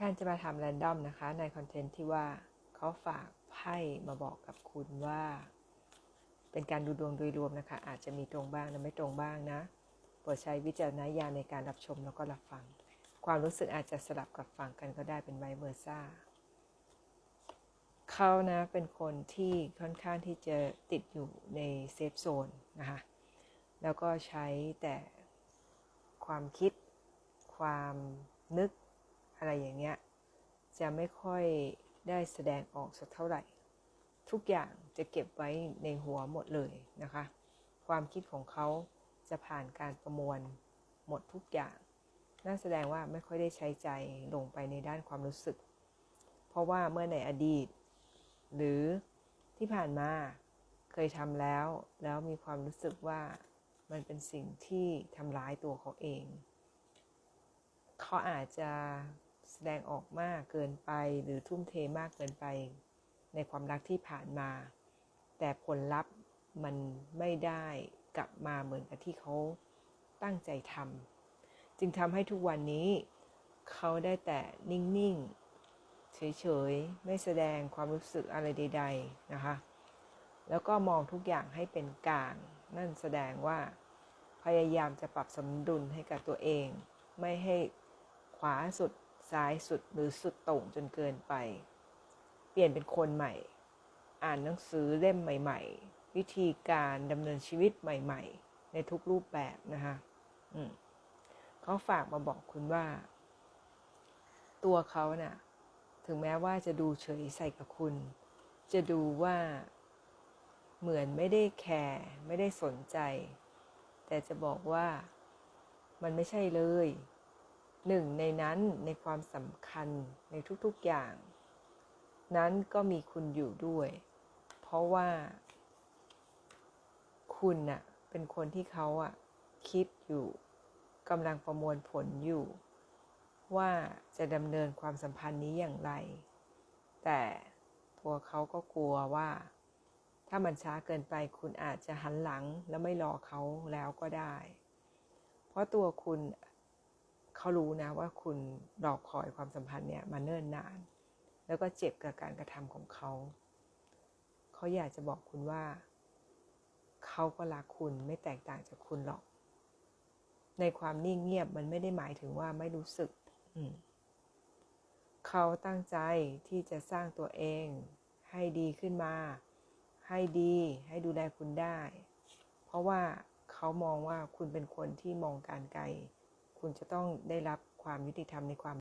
พนจะมาทำแรนดอมนะคะ ในคอนเทนต์ที่ว่าเขาฝากไพ่มาบอกกับคุณว่า เป็นการดูดวงโดยรวมนะคะ อาจจะมีตรงบ้างและไม่ตรงบ้างนะโปรดใช้วิจารณญาณในการรับชมแล้วก็รับฟัง ความรู้สึกอาจจะสลับกับฟังกันก็ได้เป็นไวเวอร์ซ่าเขานะเป็นคนที่ค่อนข้างที่จะติดอยู่ในเซฟโซนนะคะแล้วก็ใช้แต่ความคิด ความนึก อะไรอย่างเงี้ยจะไม่ค่อยได้แสดงออกสักเท่าไหร่ ทุกอย่างจะเก็บไว้ในหัวหมดเลยนะคะ ความคิดของเขาจะผ่านการประมวลหมดทุกอย่างนั่นแสดงว่าไม่ค่อยได้ใช้ใจลงไปในด้านความรู้สึก เพราะว่าเมื่อในอดีต หรือที่ผ่านมาเคยทำแล้ว แล้วมีความรู้สึกว่ามันเป็นสิ่งที่ทำร้ายตัวเขาเอง เขาอาจจะ แสดงออกมากเกินไปหรือทุ่มเทมากเกินไป ในความรักที่ผ่านมา แต่ผลลัพธ์มันไม่ได้กลับมาเหมือนกับที่เขาตั้งใจทำจึงทำให้ทุกวันนี้ เขาได้แต่นิ่ง ๆ เฉย ๆ ไม่แสดงความรู้สึกอะไรใด ๆ นะคะ แล้วก็มองทุกอย่างให้เป็นกลาง นั่นแสดงว่า พยายามจะปรับสมดุลให้กับตัวเอง ไม่ให้ขวาสุด ซ้ายสุดหรือสุดต่งจนเกินไป เปลี่ยนเป็นคนใหม่ อ่านหนังสือเล่มใหม่ ๆ วิธีการดำเนินชีวิตใหม่ ๆ ในทุกรูปแบบนะคะอืมเขาฝากมาบอกคุณว่า ตัวเขานะ่ะ ถึงแม้ว่าจะดูเฉยใส่กับคุณ จะดูว่าเหมือนไม่ได้แคร์ไม่ได้สนใจ แต่จะบอกว่ามันไม่ใช่เลย หนึ่งในนั้นในความสำคัญในทุกๆอย่าง นั้นก็มีคุณอยู่ด้วย เพราะว่า คุณน่ะเป็นคนที่เขาอะคิดอยู่กำลังประมวลผลอยู่ ว่าจะดำเนินความสัมพันธ์นี้อย่างไร แต่ตัวเขาก็กลัวว่า ถ้ามันช้าเกินไปคุณอาจจะหันหลังแล้วไม่รอเขาแล้วก็ได้ เพราะตัวคุณ เขารู้นะว่าคุณรอคอยความสัมพันธ์เนี่ยมาเนิ่นนาน แล้วก็เจ็บกับการกระทำของเขา เขาอยากจะบอกคุณว่า เขาก็รักคุณไม่แตกต่างจากคุณหรอก ในความนิ่งเงียบมันไม่ได้หมายถึงว่าไม่รู้สึก เขาตั้งใจที่จะสร้างตัวเอง ให้ดีขึ้นมา ให้ดี ให้ดูแลคุณได้ เพราะว่าเขามองว่าคุณเป็นคนที่มองการไกล คุณจะต้องได้รับความยุติธรรมในความ